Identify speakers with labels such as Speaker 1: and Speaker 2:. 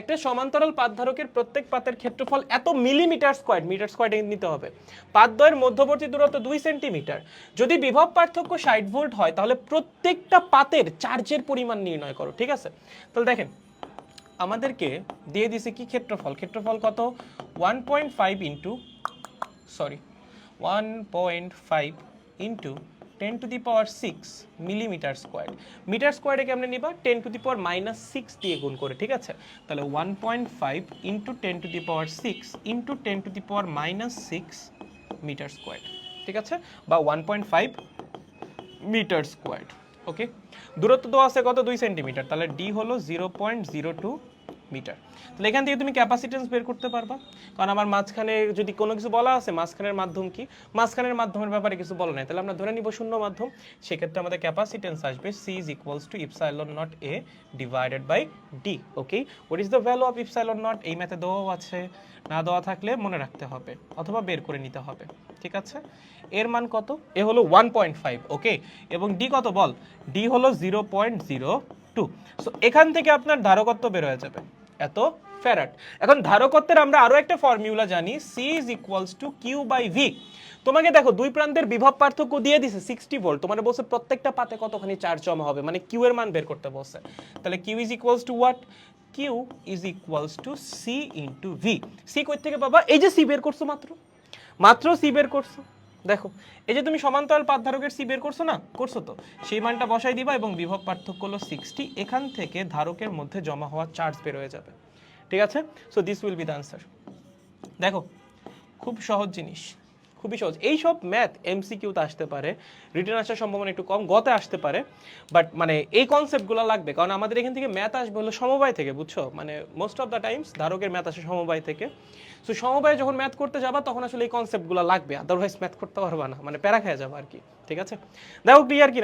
Speaker 1: একটা সমান্তরাল পাতধারকের প্রত্যেক পাতের ক্ষেত্রফল এত মিলিমিটার স্কোয়ার মিটার স্কোয়ারে নিতে হবে। পাতদ্বয়ের মধ্যবর্তী দূরত্ব দুই সেন্টিমিটার। যদি বিভব পার্থক্য ষাট ভোল্ট হয়, তাহলে প্রত্যেকটা পাতের চার্জের পরিমাণ নির্ণয় করো, ঠিক আছে? তাহলে দেখেন, আমাদেরকে দিয়ে দিছে কি ক্ষেত্রফল? ক্ষেত্রফল কত? One point five into, sorry, one point five into ten to the power six millimetre square metre স্কোয়ারে কেমনে নিবা? Ten to the power minus six দিয়ে গুণ করে, ঠিক আছে? তাহলে one point five into ten to the power six into ten to the power minus six metre square ঠিক আছে? বা one point five metre square okay দূরত্ব দেওয়া আছে কত? দুই সেন্টিমিটার তাহলে ডি হলো zero point zero two metre তাহলে এখান থেকে তুমি ক্যাপাসিটেন্স বের করতে পারবা। কারণ আমার মাঝখানে যদি কোনো কিছু বলা আছে, মাঝখানের মাধ্যম কি? মাঝখানের মাধ্যমের ব্যাপারে কিছু বলা নাই। তাহলে আমরা ধরে নিব শূন্য মাধ্যম। সেক্ষেত্রে আমাদের ক্যাপাসিটেন্স আসবে C is equals to epsilon naught A divided by D okay what is the value of epsilon naught এই ম্যাথে দেওয়াও আছে। না দেওয়া থাকলে মনে রাখতে হবে, অথবা বের করে নিতে হবে, ঠিক আছে? এর মান কত? এ হলো ওয়ান পয়েন্ট ফাইভ ওকে এবং ডি কত? বল ডি হলো zero point zero two so এখান থেকে আপনার ধারকত্ব বের হয়ে যাবে। এত ফ্যারাট এখন ধারকত্বের আমরা আরও একটা ফর্মুলা জানি C is equals to Q by V তোমাকে দেখো, দুই প্রান্তের বিভব পার্থক্য দিয়ে দিছে সিক্সটি ভোল্ট তোমার বলছে প্রত্যেকটা পাতে কতখানি চার্জ জমা হবে? মানে কিউ এর মান বের করতে বলছে। তাহলে Q is equals to what Q is equals to C into V C কই থেকে পাবা? এই যে সি বের করছ মাত্র। মাত্র সি বের করছ। দেখো, এই যে তুমি সমান্তরাল পাতধারকের সি বের করছ না, করছ তো? সেই মানটা বসাই দিবা এবং বিভব পার্থক্য হলো সিক্সটি এখান থেকে ধারকের মধ্যে জমা হওয়া চার্জ বের হয়ে যাবে। ঠিক আছে? So this will be the answer দেখো, খুব সহজ জিনিস। খুবই সহজ। এই সব ম্যাথ এমসিকিউতে আসতে পারে রিটার্ন আসার সম্ভাবনা একটু কম, গতে আসতে পারে বাট মানে এই কনসেপ্টগুলো লাগবে, কারণ আমাদের এখান থেকে ম্যাথ আসবে হলো সমবায় থেকে, বুঝছ? মানে মোস্ট অফ দ্য টাইমস ধারকের ম্যাথ আসে সমবায় থেকে। সো সমবায় যখন ম্যাথ করতে যাবা, তখন আসলে এই কনসেপ্টগুলো লাগবে আদারওয়াইজ ম্যাথ করতে পারবা না মানে প্যারা খেয়ে যাব আর কি, ঠিক আছে? দেখো ক্লিয়ার কি?